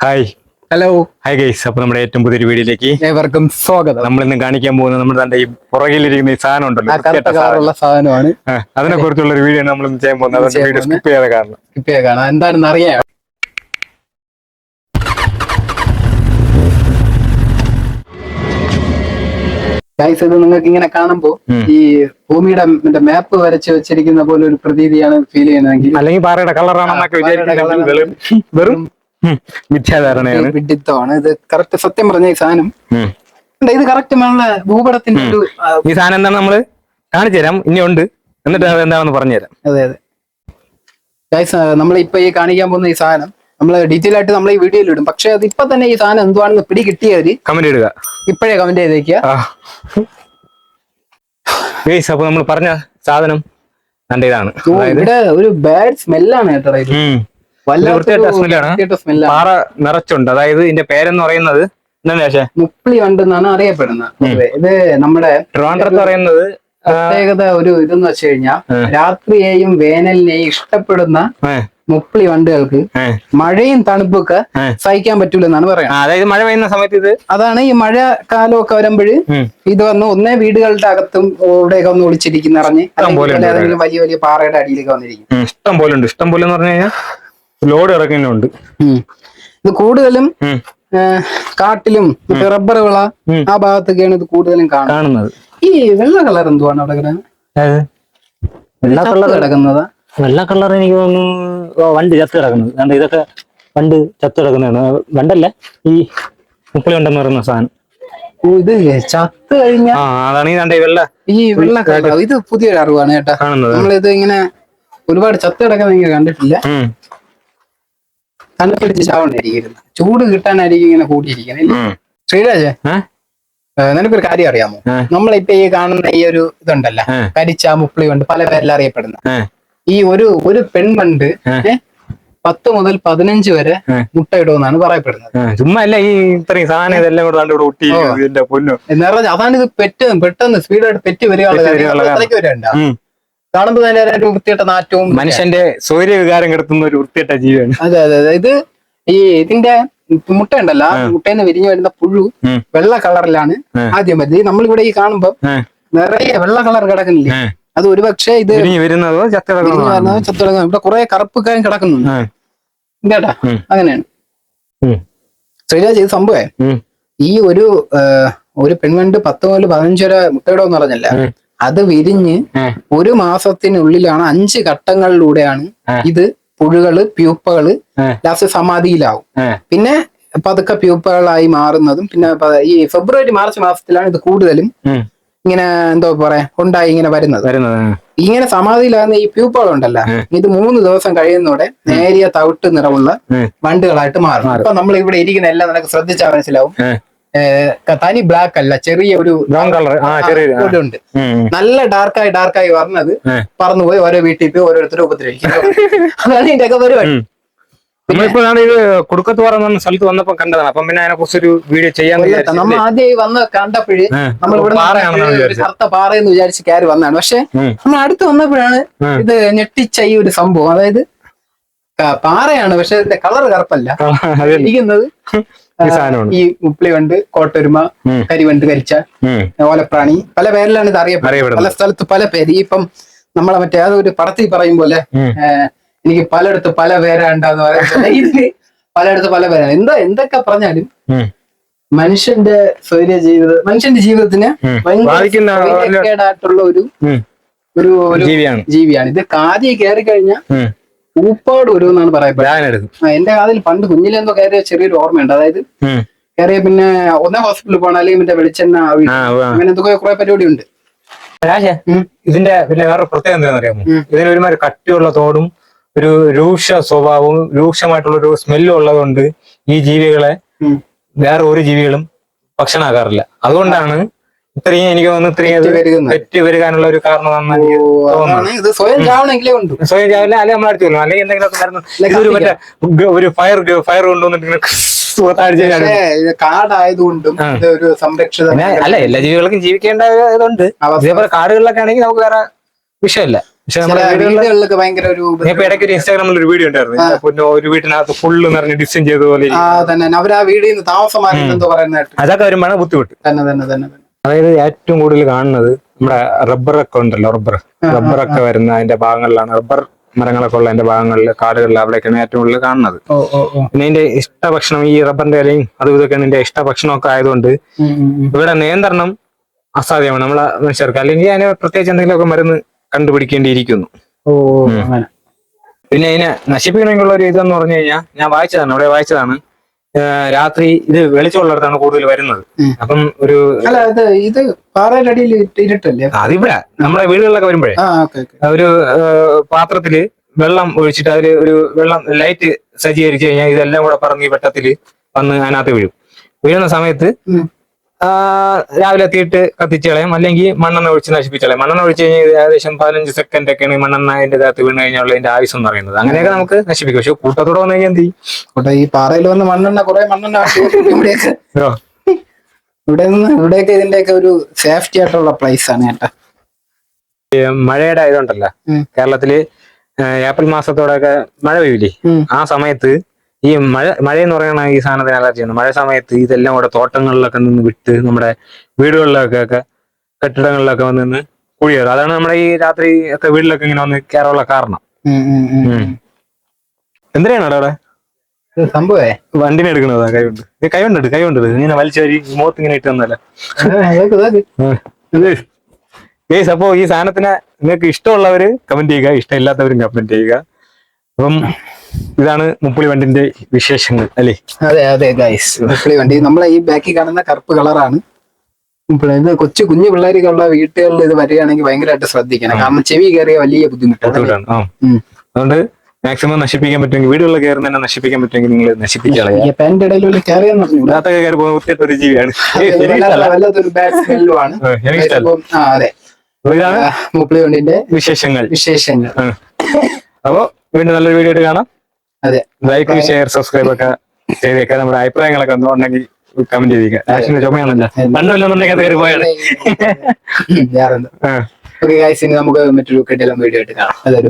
Hi hello hi guys അപ്പൊ നമ്മുടെ ഏറ്റവും പുതിയൊരു വീഡിയോയിലേക്ക് ഏവർക്കും സ്വാഗതം. നമ്മൾ ഇന്ന് കാണിക്കാൻ പോകുന്നത് നമ്മുടെ തന്റെ ഈ പുറകിലിരിക്കുന്ന ഈ സാധനം. ഉണ്ടല്ലോ സാധനമാണ്. അതിനെ കുറിച്ചുള്ള ഒരു വീഡിയോ നമ്മൾ ചെയ്യാൻ പോകുന്നത്. വീഡിയോ. സ്കിപ്പ് ചെയ്യാതെ കാരണം ഇപ്പൊ കാണാം. എന്താണെന്ന് അറിയാം. ഗൈസ് ഇത് നിങ്ങൾക്ക് ഇങ്ങനെ കാണുമ്പോ ഈ ഭൂമിയുടെ മറ്റേ മാപ്പ് വരച്ച് വെച്ചിരിക്കുന്ന പോലെ ഒരു പ്രതീതിയാണ് ഫീൽ ചെയ്യുന്നതെങ്കിൽ അല്ലെങ്കിൽ പാറയുടെ കളറാണെന്നൊക്കെ വെറും മിഥ്യാധാരണയാണ്. വിഡിത്തമാണ്. ഇത് കറക്റ്റ് സത്യം പറഞ്ഞ ഈ സാധനം. ഇത് കറക്റ്റ് നമ്മളെ ഭൂപടത്തിന്റെ ഒരു ഈ സാധനം എന്താണ് നമ്മൾ? കാണിച്ചു തരാം. ഇനി ഉണ്ട് എന്നിട്ട് അത് എന്താണെന്ന് പറഞ്ഞുതരാം അതെ അതെ. ഗൈസ് നമ്മൾ ഇപ്പൊ ഈ കാണിക്കാൻ പോകുന്ന ഈ സാധനം നമ്മൾ ഡീറ്റെയിൽ ആയിട്ട് നമ്മൾ ഈ വീഡിയോയിൽ ഇടും. പക്ഷെ അത് ഇപ്പൊ തന്നെ ഈ സാധനം എന്തുവാണെന്ന് പിടി കിട്ടിയവര് കമന്റ് ഇടുക. ഇപ്പോഴേ കമന്റ് ചെയ്തേക്കുക ഗൈസ് അപ്പൊ നമ്മൾ പറഞ്ഞ സാധനം ഇതാണ് ഇവിടെ ഒരു ബാഡ് സ്മെല്ലാണ് കേട്ടോ സ്മെല്ലാണ്. പാറ നിറച്ചുണ്ട്. അതായത് ഇതിന്റെ പേരെന്ന് പറയുന്നത് മുപ്പിളി വണ്ട് എന്നാണ് അറിയപ്പെടുന്നത് ഇത് നമ്മുടെ ട്രിവാൻഡ്രത്ത് പറയുന്നത് പ്രത്യേകത ഒരു ഇതെന്ന് വെച്ച് കഴിഞ്ഞാൽ രാത്രിയെയും വേനലിനെയും ഇഷ്ടപ്പെടുന്ന മുപ്പിളി വണ്ടുകൾക്ക് മഴയും തണുപ്പൊക്കെ. സഹിക്കാൻ പറ്റൂലെന്നാണ് പറയുന്നത് അതായത് മഴ പെയ്യുന്ന സമയത്ത് ഇത് അതാണ് ഈ മഴ കാലമൊക്കെ വരുമ്പോൾ ഇത് വന്ന് ഒന്നേ വീടുകളുടെ അകത്തും ഇവിടെയൊക്കെ ഒന്ന് ഒളിച്ചിരിക്കുന്ന അറിഞ്ഞ് അല്ലെങ്കിൽ ഏതെങ്കിലും വലിയ വലിയ പാറയുടെ അടിയിലേക്ക് വന്നിരിക്കും. ഇഷ്ടം പോലെ ഉണ്ട്. ഇഷ്ടം പോലെ എന്ന് പറഞ്ഞു കഴിഞ്ഞാൽ ലോഡ് ഇറക്കുന്നുണ്ട് ഇത് കൂടുതലും കാട്ടിലും റബ്ബർ വിള. ആ ഭാഗത്തൊക്കെയാണ് ഇത് കൂടുതലും കാണുന്നത്. ഈ വെള്ള കളർ എന്തുവാണ് അവിടെ വെള്ള കളർ കിടക്കുന്നതാ. വെള്ള കളർ എനിക്ക് തോന്നുന്നു വണ്ട് ചത്ത് കിടക്കുന്നത്. കാരണം ഇതൊക്കെ വണ്ട് ചത്ത് കിടക്കുന്നതാണ്. വണ്ടല്ല ഈ മുക്കളി ഉണ്ടെന്ന് പറയുന്ന സാധനം. ഇത് ചത്ത് കഴിഞ്ഞാൽ അതാണ് ഈ വെള്ള ഈ വെള്ള കളർ ഇത് പുതിയൊരു അറിവാണ് കേട്ടാ. നമ്മളിത് ഇങ്ങനെ ഒരുപാട് ചത്ത് കിടക്കുന്ന കണ്ടിട്ടില്ല. തണുപ്പിടിച്ച് ചാവണ്ടായിരിക്കും ചൂട് കിട്ടാനായിരിക്കും ഇങ്ങനെ കൂട്ടിയിരിക്കുന്നത്. ശ്രീരാജ് നിനക്കൊരു കാര്യം അറിയാമോ. നമ്മളിപ്പോ ഈ കാണുന്ന ഈ ഒരു ഇതുണ്ടല്ല. കരിച്ച മുപ്പിളി കൊണ്ട് പല പേരിൽ അറിയപ്പെടുന്ന ഈ ഒരു ഒരു. ഏ, പത്ത് മുതൽ പതിനഞ്ച് വരെ മുട്ട മുട്ടയിടുമെന്നാണ് പറയപ്പെടുന്നത്. ചുമ്മാ അല്ല ഈ ഇത്രയും സാധനം ഇതെല്ലാം കൂടെ ഇവിടെ ഒട്ടി ഇതിന്റെ പൊന്നു. എന്ന് പറഞ്ഞാൽ അതാണ് ഇത് പെറ്റ് പെട്ടെന്ന് സ്പീഡായിട്ട് പെറ്റ് വരികയുള്ള പെറ്റ് കാര്യം. വരികയുള്ള അത് അത്രയ്ക്ക് വരെ ഉണ്ടാവും. കാണുമ്പോ തന്നെ ഒരു വൃത്തിയിട്ട നാറ്റവും മനുഷ്യന്റെ സൗര്യ വികാരം കിടത്തുന്ന ഒരു വൃത്തിയിട്ട ജീവിയാണ്. അതെ അതെ അതെ. ഇത് ഈ ഇതിന്റെ മുട്ട ഉണ്ടല്ലോ മുട്ടേന്ന് മുട്ടയിൽ വിരിഞ്ഞു വരുന്ന പുഴു വെള്ള കളറിലാണ് ആദ്യം വരുന്നത്. നമ്മളിവിടെ ഈ കാണുമ്പോ നിറയെ വെള്ള കളർ കിടക്കുന്നില്ലേ. അത് ഒരുപക്ഷെ ഇത് വരുന്നതോ ചത്ത വിരിഞ്ഞു കിടക്കുന്നതോ വരുന്നത് ചത്തു കിടക്കുന്നത് ഇവിടെ കുറെ കറുപ്പ് കാര്യം കിടക്കുന്നുണ്ട്. ആ, അങ്ങനെയാണ്. ശ്രീരാജ് ഇത് സംഭവേ. ഈ ഒരു ഒരു പെൺവണ്ട് പത്ത് മുതൽ പതിനഞ്ച് വരെ മുട്ടയിടുമെന്ന് പറഞ്ഞല്ല. അത് വിരിഞ്ഞ് ഒരു മാസത്തിനുള്ളിലാണ് അഞ്ച് ഘട്ടങ്ങളിലൂടെയാണ് ഇത് പുഴുകൾ പ്യൂപ്പകൾ ലാസ്റ്റ് സമാധിയിലാവും. പിന്നെ പതുക്കെ പ്യൂപ്പകളായി മാറുന്നതും പിന്നെ ഈ ഫെബ്രുവരി മാർച്ച് മാസത്തിലാണ് ഇത് കൂടുതലും ഇങ്ങനെ എന്തോ പറയാ ഉണ്ടായി ഇങ്ങനെ വരുന്നത്. ഇങ്ങനെ സമാധിയിലാകുന്ന ഈ പ്യൂപ്പകൾ ഉണ്ടല്ല ഇത് മൂന്ന് ദിവസം കഴിയുന്നതോടെ നേരിയ തവിട്ട് നിറമുള്ള വണ്ടുകളായിട്ട് മാറും. അപ്പൊ നമ്മൾ ഇവിടെ ഇരിക്കുന്ന എല്ലാം നിനക്ക് ശ്രദ്ധിച്ചാൽ മനസ്സിലാവും. തനി ബ്ലാക്ക് അല്ല ചെറിയ ഒരു ബ്രൗൺ കളർ ഉണ്ട്. നല്ല ഡാർക്കായി ഡാർക്കായി പറഞ്ഞത് പറന്നു പറന്നുപോയി ഓരോ വീട്ടിൽ പോയി ഓരോരുത്തരും ഉപദ്രവിക്കും. അതാണ് ഇതിന്റെ ഒക്കെ പരിപാടി നമ്മളിപ്പോ ഇത് കുടുക്കത്ത് പറഞ്ഞ സ്ഥലത്ത് വന്നപ്പോ കണ്ടതാണ്. അപ്പം പിന്നെ അതിനെ കുറിച്ചൊരു വീഡിയോ ചെയ്യാൻ നമ്മൾ ആദ്യമായി വന്ന് കണ്ടപ്പോഴ് നമ്മൾ ഇവിടെ കറുത്ത പാറയെന്ന് വിചാരിച്ച് കയറി വന്നതാണ്. പക്ഷെ നമ്മൾ അടുത്ത് വന്നപ്പോഴാണ് ഇത് ഞെട്ടിച്ച ഈ ഒരു സംഭവം. അതായത് പാറയാണ് പക്ഷെ ഇതിന്റെ കളർ കറുപ്പല്ല. ഇരിക്കുന്നത്. ഈ ഉപ്പിളിവണ്ട് കോട്ടൊരുമ. കരിവണ്ട് കരിച്ച. ഓലപ്രാണി. പല പേരിലാണ് ഇത് അറിയപ്പെടുന്നത്. പല സ്ഥലത്ത് പല പേര്. ഈ ഇപ്പം നമ്മളെ മറ്റേ അതൊരു പടത്തിൽ പറയും പോലെ എനിക്ക് പലയിടത്ത് പല പേരാണ്ടെന്ന് ഇതിന് പലയിടത്ത് പല പേരാണ്. എന്താ എന്തൊക്കെ പറഞ്ഞാലും മനുഷ്യന്റെ സ്വൈര്യ ജീവിത മനുഷ്യന്റെ ജീവിതത്തിന്. ഭയങ്കര ഒരു ഒരു ജീവിയാണ്. ജീവിയാണ്. ഇത് കാതി കയറി കഴിഞ്ഞാൽ ഉം. ഊപ്പാട് വരും എന്നാണ് പറയപ്പെടുന്നത് എന്റെ കാതിൽ പണ്ട് കുഞ്ഞിലെന്തോ കയറിയ ചെറിയൊരു ഓർമ്മയുണ്ട് അതായത്. കയറിയ പിന്നെ ഒന്നേ ഹോസ്പിറ്റലിൽ പോകണം അല്ലെങ്കിൽ മറ്റേ വെളിച്ചെണ്ണ. അങ്ങനെ എന്തൊക്കെ കുറെ പരിപാടി ഉണ്ട്. ഇതിന്റെ പിന്നെ വേറെ പ്രത്യേകത എന്താണെന്ന് അറിയാമോ ഇതിന് ഒരുമാതിരി കട്ടിയുള്ള തോടും ഒരു രൂക്ഷ സ്വഭാവവും രൂക്ഷമായിട്ടുള്ള ഒരു സ്മെല്ലും ഉള്ളതുകൊണ്ട് ഈ ജീവികളെ വേറെ ഒരു ജീവികളും ഭക്ഷണമാക്കാറില്ല അതുകൊണ്ടാണ് ഇത്രയും എനിക്ക് തോന്നുന്നു ഇത്രയും പെരുകുന്നത്. പെറ്റ് ഒരു കാരണമാണെന്ന് എനിക്ക് തോന്നുന്നു. സ്വയം ചാവണമെങ്കിലേ അല്ലെ സ്വയം ചാവില്ല അല്ലെങ്കിൽ നമ്മൾ അടിച്ചു കൊല്ലും അല്ലെങ്കിൽ എന്തെങ്കിലും ഇതൊരു മറ്റേ ഒരു ഫയർ ഫയർ കൊണ്ടുവന്നിട്ട് കാടായതുകൊണ്ടും. ഒരു സംരക്ഷിത അല്ല എല്ലാ ജീവികൾക്കും ജീവിക്കേണ്ട ഇതുണ്ട്. അതേപോലെ കാടുകളിലൊക്കെ ആണെങ്കിൽ നമുക്ക് വേറെ വിഷയമല്ല. പക്ഷെ നമ്മുടെ വീടുകളിലൊക്കെ ഭയങ്കര ഒരു ഇപ്പൊ ഇടയ്ക്ക് ഒരു ഇൻസ്റ്റാഗ്രാമിൽ ഒരു വീഡിയോ ഉണ്ടായിരുന്നു. പിന്നെ ഒരു വീട്ടിനകത്ത് ഫുള്ള് നിറഞ്ഞ് ഡിസൈൻ ചെയ്ത പോലെ തന്നെ അവർ ആ വീടിൽ നിന്ന് താമസം അതൊക്കെ വരുമ്പോഴാണ് ബുദ്ധിമുട്ട്. തന്നെ തന്നെ തന്നെ. അതായത് ഏറ്റവും കൂടുതൽ കാണുന്നത് നമ്മുടെ റബ്ബറൊക്കെ ഉണ്ടല്ലോ റബ്ബർ റബ്ബറൊക്കെ വരുന്ന അതിന്റെ ഭാഗങ്ങളിലാണ്. റബ്ബർ മരങ്ങളൊക്കെ ഉള്ള അതിന്റെ ഭാഗങ്ങളിൽ കാടുകളിൽ അവിടെയൊക്കെയാണ് ഏറ്റവും കൂടുതൽ കാണുന്നത്. പിന്നെ ഇതിന്റെ ഇഷ്ടഭക്ഷണം ഈ റബ്ബറിന്റെ ഇലയും അതും ഇതൊക്കെയാണ് ഇതിന്റെ ഇഷ്ടഭക്ഷണമൊക്കെ ആയതുകൊണ്ട്. ഇവിടെ നിയന്ത്രണം അസാധ്യമാണ്. നമ്മളെ മനുഷ്യർക്ക് അല്ലെങ്കിൽ അതിന് പ്രത്യേകിച്ച് എന്തെങ്കിലുമൊക്കെ മരുന്ന് കണ്ടുപിടിക്കേണ്ടിയിരിക്കുന്നു. പിന്നെ അതിനെ നശിപ്പിക്കണമെങ്കിലുള്ള ഒരു ഇതെന്ന് പറഞ്ഞു കഴിഞ്ഞാൽ ഞാൻ വായിച്ചതാണ്. ഇവിടെ വായിച്ചതാണ്. രാത്രി ഇത് വെളിച്ചമുള്ളിടത്താണ് കൂടുതൽ വരുന്നത്. അപ്പം ഒരു അല്ല ഇത് ഇത് പാറയുടെ അടിയിൽ ഇരുട്ടല്ലേ? അതിവിടെ നമ്മളെ വീടുകളിലൊക്കെ വരുമ്പോഴേ. ഒരു പാത്രത്തിൽ വെള്ളം ഒഴിച്ചിട്ട് അതിൽ ഒരു വെള്ളം ലൈറ്റ് സജ്ജീകരിച്ചു കഴിഞ്ഞാൽ ഇതെല്ലാം കൂടെ പറഞ്ഞ് വെട്ടത്തിൽ വന്ന് അതിനകത്ത് വീഴും. വീഴുന്ന സമയത്ത് രാവിലെ എത്തിയിട്ട് കത്തിച്ച് കളയും. അല്ലെങ്കിൽ മണ്ണെണ്ണ ഒഴിച്ച് നശിപ്പിച്ച് കളയും. മണ്ണെണ്ണ ഒഴിച്ച് കഴിഞ്ഞാൽ ഏകദേശം പതിനഞ്ച് സെക്കൻഡ് ഒക്കെയാണ് ഈ മണ്ണെണ്ണ അതിന്റെ അകത്ത് വീണ് കഴിഞ്ഞാൽ അതിന്റെ ആവശ്യം എന്ന് പറയുന്നത്. അങ്ങനെയൊക്കെ നമുക്ക് നശിപ്പിക്കും. പക്ഷെ കൂട്ടത്തോടെ വന്നു കഴിഞ്ഞാൽ എന്ത് ചെയ്യും? ഈ പാറയിൽ വന്ന് മണ്ണെണ്ണ കുറെ മണ്ണെണ്ണ ഇവിടെ നിന്ന് ഇവിടെയൊക്കെ ഇതിന്റെയൊക്കെ ഒരു സേഫ്റ്റി ആയിട്ടുള്ള പ്ലേസ് ആണ് ചേട്ടാ മഴയുടെ ആയതുകൊണ്ടല്ല. കേരളത്തിൽ ഏപ്രിൽ ഏപ്രിൽ മാസത്തോടെയൊക്കെ മഴ പെയ്യില്ലേ ആ സമയത്ത് ഈ മഴ മഴ എന്ന് പറയുന്ന ഈ സാധനത്തിന് അലർജി ആണ്. മഴ സമയത്ത് ഇതെല്ലാം കൂടെ തോട്ടങ്ങളിലൊക്കെ നിന്ന് വിട്ട് നമ്മുടെ വീടുകളിലൊക്കെ ഒക്കെ കെട്ടിടങ്ങളിലൊക്കെ വന്ന് നിന്ന് കുഴിയേറും. അതാണ് നമ്മുടെ ഈ രാത്രി ഒക്കെ വീട്ടിലൊക്കെ ഇങ്ങനെ വന്ന് കയറാനുള്ള കാരണം. എന്തിനാണ് അവിടെ? സംഭവേ? വണ്ടിനെ എടുക്കണത് കൈകൊണ്ട്. കൈ കൊണ്ടിട്ട് കൈ കൊണ്ടിട്ട് ഇങ്ങനെ വലിച്ചൊരു മുഖത്ത് ഇങ്ങനെ ഇട്ട് തന്നല്ലേ? ഗേസ് അപ്പോ ഈ സാധനത്തിന് നിങ്ങൾക്ക് ഇഷ്ടമുള്ളവര് കമന്റ് ചെയ്യുക ഇഷ്ടമില്ലാത്തവരും കമന്റ് ചെയ്യുക. അപ്പം ഇതാണ് മുപ്പുളി വണ്ടിന്റെ വിശേഷങ്ങൾ അല്ലേ? അതെ അതെ ഗൈസ് മുപ്പുളി വണ്ടി. നമ്മളെ ഈ ബാക്കിൽ കാണുന്ന കറുപ്പ് കളറാണ്. ഇത് കൊച്ചു കുഞ്ഞു പിള്ളേരൊക്കെ വീട്ടുകളിൽ ഇത് വരികയാണെങ്കിൽ ഭയങ്കരമായിട്ട് ശ്രദ്ധിക്കണം. കാരണം ചെവി കയറിയ വലിയ ബുദ്ധിമുട്ടാണ് അതുകൊണ്ട് മാക്സിമം നശിപ്പിക്കാൻ പറ്റുമെങ്കിൽ വീടുകളിൽ കയറുന്ന തന്നെ നശിപ്പിക്കാൻ പറ്റുമെങ്കിൽ നിങ്ങൾ നശിപ്പിക്കുകയാണ് ഒരു ജീവിയാണ്. മുപ്പിളി വണ്ടിന്റെ വിശേഷങ്ങൾ. വിശേഷങ്ങൾ. അപ്പോ വീണ്ടും നല്ലൊരു വീഡിയോ ആയിട്ട് കാണാം. അതെ. ലൈക്ക് ഷെയർ സബ്സ്ക്രൈബ് ഒക്കെ ചെയ്തേക്കാം. നമ്മുടെ അഭിപ്രായങ്ങളൊക്കെ ഒന്നുണ്ടെങ്കിൽ കമന്റ് ചെയ്തേക്കാം. ആഷിന്റെ ചുമയാണല്ലോ. പണ്ടല്ലെന്നുണ്ടെങ്കിൽ അത് കയറി പോയാണ്. ഓക്കെ ഗൈസ് ഇനി നമുക്ക് മറ്റൊരു കെട്ടിലും വീഡിയോ ആയിട്ട് കാണാം. അതൊരു